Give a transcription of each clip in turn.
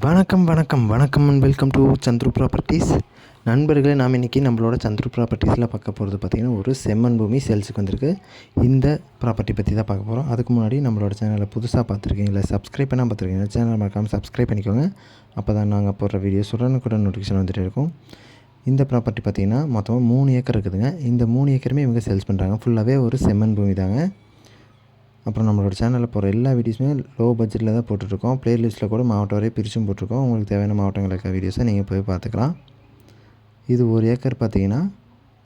வணக்கம் வணக்கம் வணக்கம் and welcome to Chandru properties நண்பர்களே நாம் இன்றைக்கி நம்மளோட சந்துரு ப்ராப்பர்ட்டிஸில் பார்க்க போகிறது பார்த்திங்கன்னா ஒரு செம்மண் பூமி சேல்ஸுக்கு வந்திருக்கு. இந்த ப்ராப்பர்ட்டி பற்றி தான் பார்க்க போகிறோம் அதுக்கு முன்னாடி நம்மளோட சேனலை புதுசாக பார்த்துருக்கீங்களா சப்ஸ்கிரைப் பண்ணால் பார்த்துருக்கீங்க சேனல் மறக்காமல் சப்ஸ்கிரைப் பண்ணிக்கோங்க. அப்போ தான் நாங்கள் போடுற வீடியோஸ் உடனுக்குடன் நோட்டிஃபிகேஷன் வந்துட்டு இருக்கும். இந்த ப்ராப்பர்ட்டி பார்த்திங்கன்னா மொத்தமாக மூணு ஏக்கர் இருக்குதுங்க. இந்த மூணு ஏக்கருமே இவங்க சேல்ஸ் பண்ணுறாங்க ஃபுல்லாகவே ஒரு செம்மண் பூமி தாங்க. அப்புறம் நம்மளோட சேனலில் போகிற எல்லா வீடியோஸுமே லோ பட்ஜெட்டில் தான் போட்டுட்ருக்கோம். ப்ளேலிஸ்ட்டில் கூட மாவட்டம் வரையும் பிரிச்சும் போட்டிருக்கோம். உங்களுக்கு தேவையான மாவட்டங்கள் இருக்க வீடியோஸை நீங்கள் போய் பார்த்துக்கலாம். இது ஒரு ஏக்கர் பார்த்தீங்கன்னா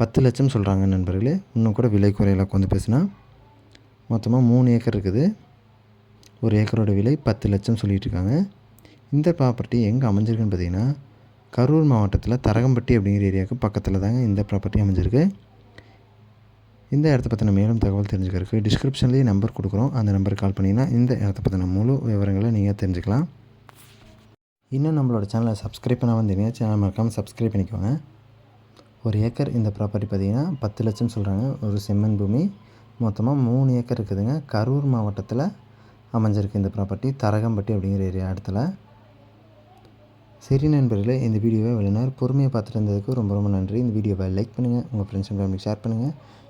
பத்து லட்சம் சொல்கிறாங்க நண்பர்களே. இன்னும் கூட விலை குறையில உட்காந்து பேசுனா. மொத்தமாக மூணு ஏக்கர் இருக்குது. ஒரு ஏக்கரோட விலை பத்து லட்சம் சொல்லிட்டு இருக்காங்க. இந்த ப்ராப்பர்ட்டி எங்கே அமைஞ்சிருக்குன்னு பார்த்தீங்கன்னா கரூர் மாவட்டத்தில் தரகம்பட்டி அப்படிங்கிற ஏரியாவுக்கு பக்கத்தில் தாங்க இந்த ப்ராப்பர்ட்டி அமைஞ்சிருக்கு. இந்த இடத்த பற்றின மேலும் தகவல் தெரிஞ்சுக்கிறதுக்கு டிஸ்கிரிப்ஷன்லேயே நம்பர் கொடுக்குறோம். அந்த நம்பருக்கு கால் பண்ணிங்கன்னா இந்த இடத்த பற்றின முழு விவரங்களை நீங்கள் தெரிஞ்சுக்கலாம். இன்னும் நம்மளோட சேனலை சப்ஸ்கிரைப் பண்ண வந்தீங்க சேனல் மறக்காமல் சப்ஸ்கிரைப் பண்ணிக்கோங்க. ஒரு ஏக்கர் இந்த ப்ராப்பர்ட்டி பார்த்தீங்கன்னா பத்து லட்சம் சொல்கிறாங்க ஒரு செம்மண் பூமி. மொத்தமாக மூணு ஏக்கர் இருக்குதுங்க. கரூர் மாவட்டத்தில் அமைஞ்சிருக்கு இந்த ப்ராப்பர்ட்டி தரகம்பட்டி அப்படிங்கிற ஏரியா இடத்துல. சரி நண்பர்களே இந்த வீடியோவை இவ்வளோ பொறுமையாக பார்த்துட்டு இருந்ததுக்கு ரொம்ப ரொம்ப நன்றி. இந்த வீடியோவை லைக் பண்ணுங்கள் உங்கள் ஃப்ரெண்ட்ஸ் அண்ட் ஃபேமிலி ஷேர் பண்ணுங்கள்